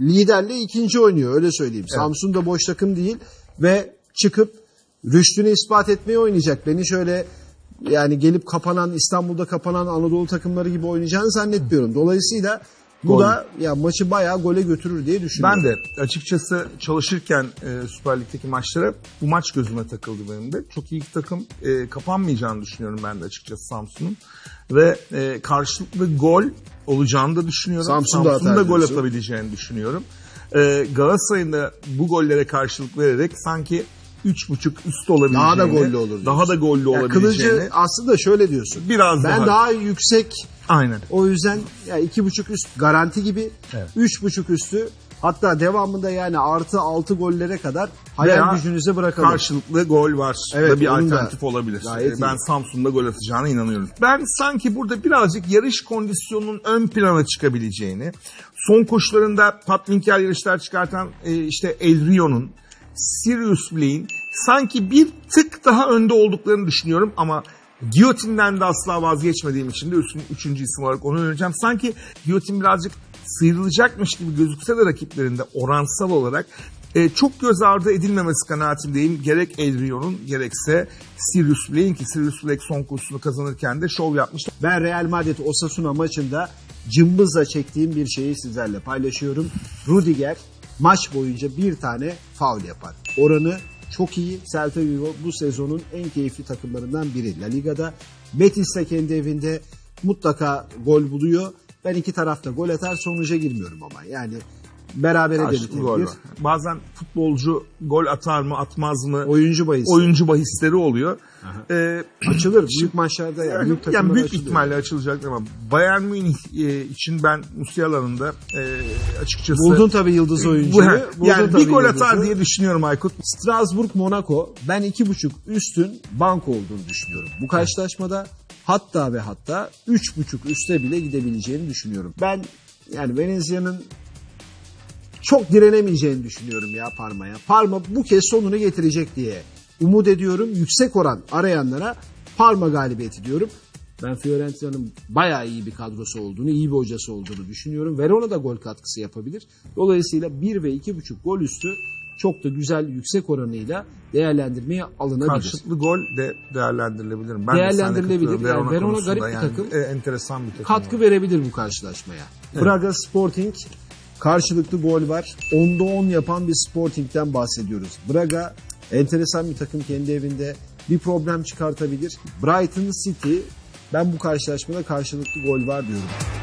liderle ikinci oynuyor öyle söyleyeyim. Samsun da boş takım değil ve çıkıp rüştünü ispat etmeye oynayacak. Beni şöyle yani gelip kapanan İstanbul'da kapanan Anadolu takımları gibi oynayacağını zannetmiyorum. Dolayısıyla bu Gol. da ya maçı bayağı gole götürür diye düşünüyorum. Ben de açıkçası çalışırken e, Süper Lig'deki maçlara bu maç gözüme takıldı benim de. Çok iyi bir takım e, kapanmayacağını düşünüyorum ben de açıkçası Samsun'un. Ve e, karşılıklı gol olacağını da düşünüyorum. Samsun da gol diyorsun. atabileceğini düşünüyorum. E, Galatasaray'ın da bu gollere karşılık vererek sanki 3.5 üst olabileceğini. Daha da gollü olur Daha da gollü Ya olabileceğini. Kılıcı aslında şöyle diyorsun. Biraz ben daha- daha yüksek Aynen. O yüzden ya iki buçuk üst garanti gibi. Evet. Üç buçuk üstü hatta devamında yani artı altı gollere kadar hayal Veya gücünüze bırakalım. Karşılıklı gol var Evet, da bir onun da alternatif olabilir. gayet Ee, ben iyi. Samsun'da gol atacağına inanıyorum. Ben sanki burada birazcık yarış kondisyonunun ön plana çıkabileceğini, son koşularında patlinker yarışlar çıkartan e, işte El Rio'nun, Sirius Black'in sanki bir tık daha önde olduklarını düşünüyorum ama Giyotin'den de asla vazgeçmediğim için de üstün, üçüncü isim olarak onu önereceğim. Sanki Giyotin birazcık sıyrılacakmış gibi gözükse de rakiplerinde oransal olarak e, çok göz ardı edilmemesi kanaatindeyim. Gerek El Rio'nun gerekse Sirius Black'in ki Sirius Black son kursunu kazanırken de şov yapmıştı. Ben Real Madrid Osasuna maçında cımbızla çektiğim bir şeyi sizlerle paylaşıyorum. Rudiger maç boyunca bir tane faul yapar. Oranı çok iyi. Celta Vigo bu sezonun en keyifli takımlarından biri. La Liga'da Betis de kendi evinde mutlaka gol buluyor. Ben iki tarafta gol atar sonuca girmiyorum ama. Yani berabere de bitebilir. Bazen futbolcu gol atar mı atmaz mı Oyuncu bahisi. oyuncu bahisleri oluyor. Ee, Açılır. Büyük maçlarda yani. Büyük yani büyük açılıyor. ihtimalle açılacak ama Bayern Münih e, için ben Musiala'nın da e, açıkçası Buldun tabii yıldız bu, oyuncuyu. Buldun yani bir gol yıldızı. atar diye düşünüyorum Aykut. Strasbourg Monaco ben iki buçuk üstün bank olduğunu düşünüyorum. Bu karşılaşmada hatta ve hatta üç buçuk üste bile gidebileceğini düşünüyorum. Ben yani Venezia'nın çok direnemeyeceğini düşünüyorum ya Parma'ya. Parma bu kez sonunu getirecek diye umut ediyorum. Yüksek oran arayanlara Parma galibiyeti diyorum. Ben Fiorentina'nın bayağı iyi bir kadrosu olduğunu, iyi bir hocası olduğunu düşünüyorum. Verona da gol katkısı yapabilir. Dolayısıyla 1 ve 2,5 gol üstü çok da güzel yüksek oranıyla değerlendirmeye alınabilir. Karşılıklı gol de değerlendirilebilir. Ben Değerlendirilebilir. De Yani. Verona garip bir takım. E, enteresan bir takım. katkı verebilir bu karşılaşmaya. Braga Sporting karşılıklı gol var. 10'da 10 yapan bir Sporting'den bahsediyoruz. Braga enteresan bir takım kendi evinde bir problem çıkartabilir. Brighton City ben bu karşılaşmada karşılıklı gol var diyorum.